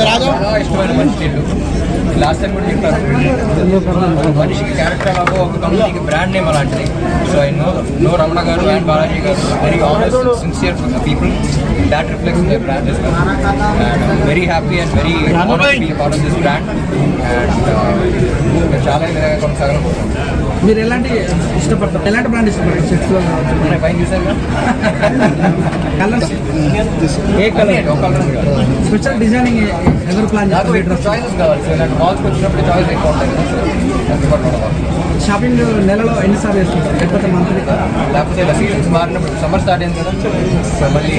చాలా ఇష్టమైన మనిషి లాస్ట్ టైం కూడా చెప్పారు. మనిషికి క్యారెక్టర్ లాగా ఒక కంపెనీకి బ్రాండ్ నేమ్ అలాంటిది. So I know no Ramana garu and Balaji garu very honest sincere people that reflects my brand and very happy and very part of this brand and చాలా ఇదిగా కొనసాగాలనుకుంటున్నాను మీరు ఎలాంటి ఇష్టపడతారు? ఎలాంటి బ్రాండ్ ఇష్టపడతారు? చూసాను కలర్స్ ఏ కలర్ స్పెషల్ డిజైనింగ్ ఎవరు ప్లాన్ చాయిసెస్ కావాలి. మాల్స్కి వచ్చినప్పుడు చాయిస్ ఎక్కువ ఉంటాయి. షాపింగ్ నెలలో ఎన్నిసార్లు చేస్తుంటారు లేకపోతే మంత్లీ లేకపోతే ఇలా సీజన్స్ మారినప్పుడు సమ్మర్ స్టార్ట్ అయింది కదా. సో మళ్ళీ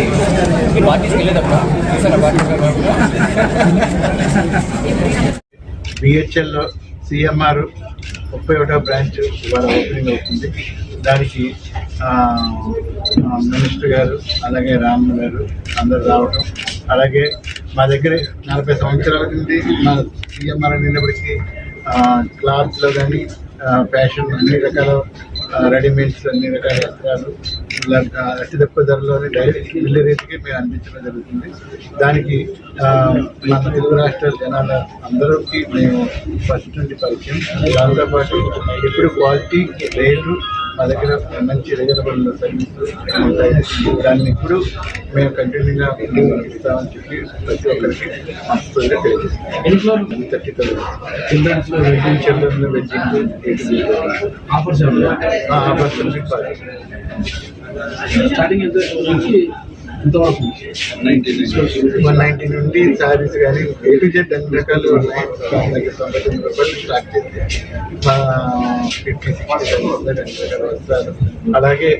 పార్టీస్కి వెళ్ళేటప్పుడు. పార్టీస్ బిహెచ్ఎల్లో సిఎంఆర్ ముప్పై ఒకటో బ్రాంచ్ ఇవాళ ఓపెనింగ్ అవుతుంది. దానికి మినిస్టర్ గారు అలాగే రామ్ గారు అందరు రావడం అలాగే మా దగ్గర నలభై సంవత్సరాల నుండి మా సీఎంఆర్ అనేటప్పటికీ క్లాత్లో కానీ ఫ్యాషన్ అన్ని రకాల రెడీమేడ్స్ అన్ని రకాల వస్త్రాలు ఇలా, అతి తక్కువ ధరలోనే డైరెక్ట్ వెళ్ళే రేటుకి మేము అందించడం జరుగుతుంది. దానికి మన తెలుగు రాష్ట్రాల జనాల అందరికీ మేము ఫస్ట్ నుండి పరిచయం. దాంతోపాటు ఎప్పుడు క్వాలిటీ రేటు మా దగ్గర మంచి రీజనబుల్ సర్వీస్ దాన్ని ఇప్పుడు మేము కంటిన్యూగా ఇస్తామని చెప్పి ప్రతి ఒక్కరికి మనస్ఫూర్తిగా తెలియజేస్తాం థర్టీ థౌసండ్. చిల్డ్రన్స్లో వెడ్డింగ్ చిల్డ్రన్లో వెడ్డింగ్ ఆఫర్స్ ఆఫర్స్ స్టార్టింగ్ ఎంత? నుంచి వన్ నైన్టీ నుండి శారీస్ కానీ ఏ టు జెడ్ అన్ని రకాలు ఉన్నాయి. తొంభై తొమ్మిది రూపాయలు స్టార్ట్ చేసి మా ఫిఫ్టీ సిక్స్టీ అన్ని రకాల అలాగే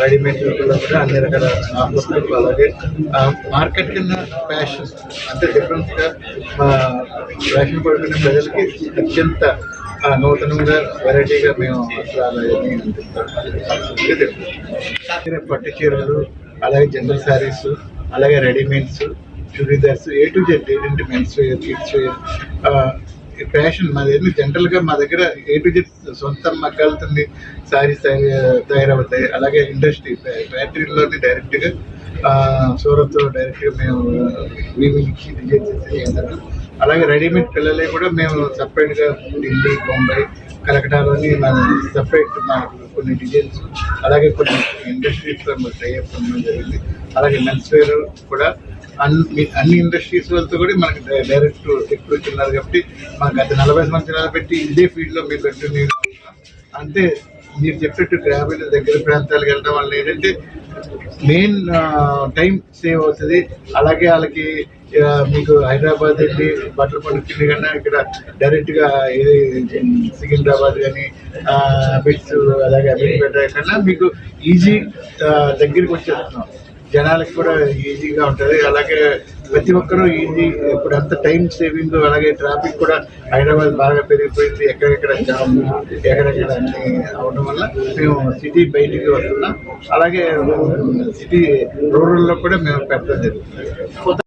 రెడీమేడ్ కూడా అన్ని రకాల ఆఫర్లు అలాగే మార్కెట్ కింద ఫ్యాషన్ అంటే డిఫరెన్స్గా మా ఫ్యాషన్ పడుకునే ప్రజలకి అత్యంత నూతనంగా వెరైటీగా మేము వస్త్రాలు అవన్నీ అందిస్తాం. పట్టు చీరలు అలాగే జనరల్ శారీస్ అలాగే readymades churidars A to Z ఏంటంటే men's wear kids wear fashion మా దగ్గర జనరల్గా మా దగ్గర ఏ టు జెడ్ సొంత మగ్గాలతో శారీస్ తయారవుతాయి. అలాగే ఇండస్ట్రీ ఫ్యాక్టరీలోనే డైరెక్ట్గా సూరత్ డైరెక్ట్గా మేము వీవింగ్ డిజైన్ చేసి అలాగే రెడీమేడ్ పిల్లలే కూడా మేము సపరేట్గా ఢిల్లీ బొంబాయి కలకటాలోని మనం సెపరేట్ మాకు కొన్ని డిజైన్స్ అలాగే కొన్ని ఇండస్ట్రీస్లో టైప్ ఉండడం జరిగింది. అలాగే మెన్స్ వేర్ కూడా అన్ని అన్ని ఇండస్ట్రీస్ వాళ్ళతో కూడా మనకి డై- డైరెక్ట్ ఎక్కువ ఉన్నారు కాబట్టి మాకు గత నలభై సంవత్సరాలు పెట్టి ఇదే ఫీల్డ్లో మీరు కంటిన్యూ అంటే మీరు చెప్పినట్టు గ్రామీణ దగ్గర ప్రాంతాలకు వెళ్ళడం వల్ల ఏంటంటే మెయిన్ టైం సేవ్ అవుతుంది. అలాగే వాళ్ళకి మీకు హైదరాబాద్ వెళ్ళి బట్టలు కొనుక్కునే కన్నా ఇక్కడ డైరెక్ట్గా ఇది సికింద్రాబాద్ కానీ బిట్స్ అలాగే అమీర్పేట కన్నా మీకు ఈజీ దగ్గరికి వచ్చేస్తున్నాం. జనాలకు కూడా ఈజీగా ఉంటుంది. అలాగే ప్రతి ఒక్కరూ ఈజీ ఇప్పుడు అంత టైం సేవింగ్ అలాగే ట్రాఫిక్ కూడా హైదరాబాద్ బాగా పెరిగిపోయింది. ఎక్కడెక్కడ జామ్ ఎక్కడెక్కడ అన్ని అవడం వల్ల మేము సిటీ బయటికి వస్తున్నాం. అలాగే సిటీ రూరల్లో కూడా మేము పెట్టడం జరుగుతుంది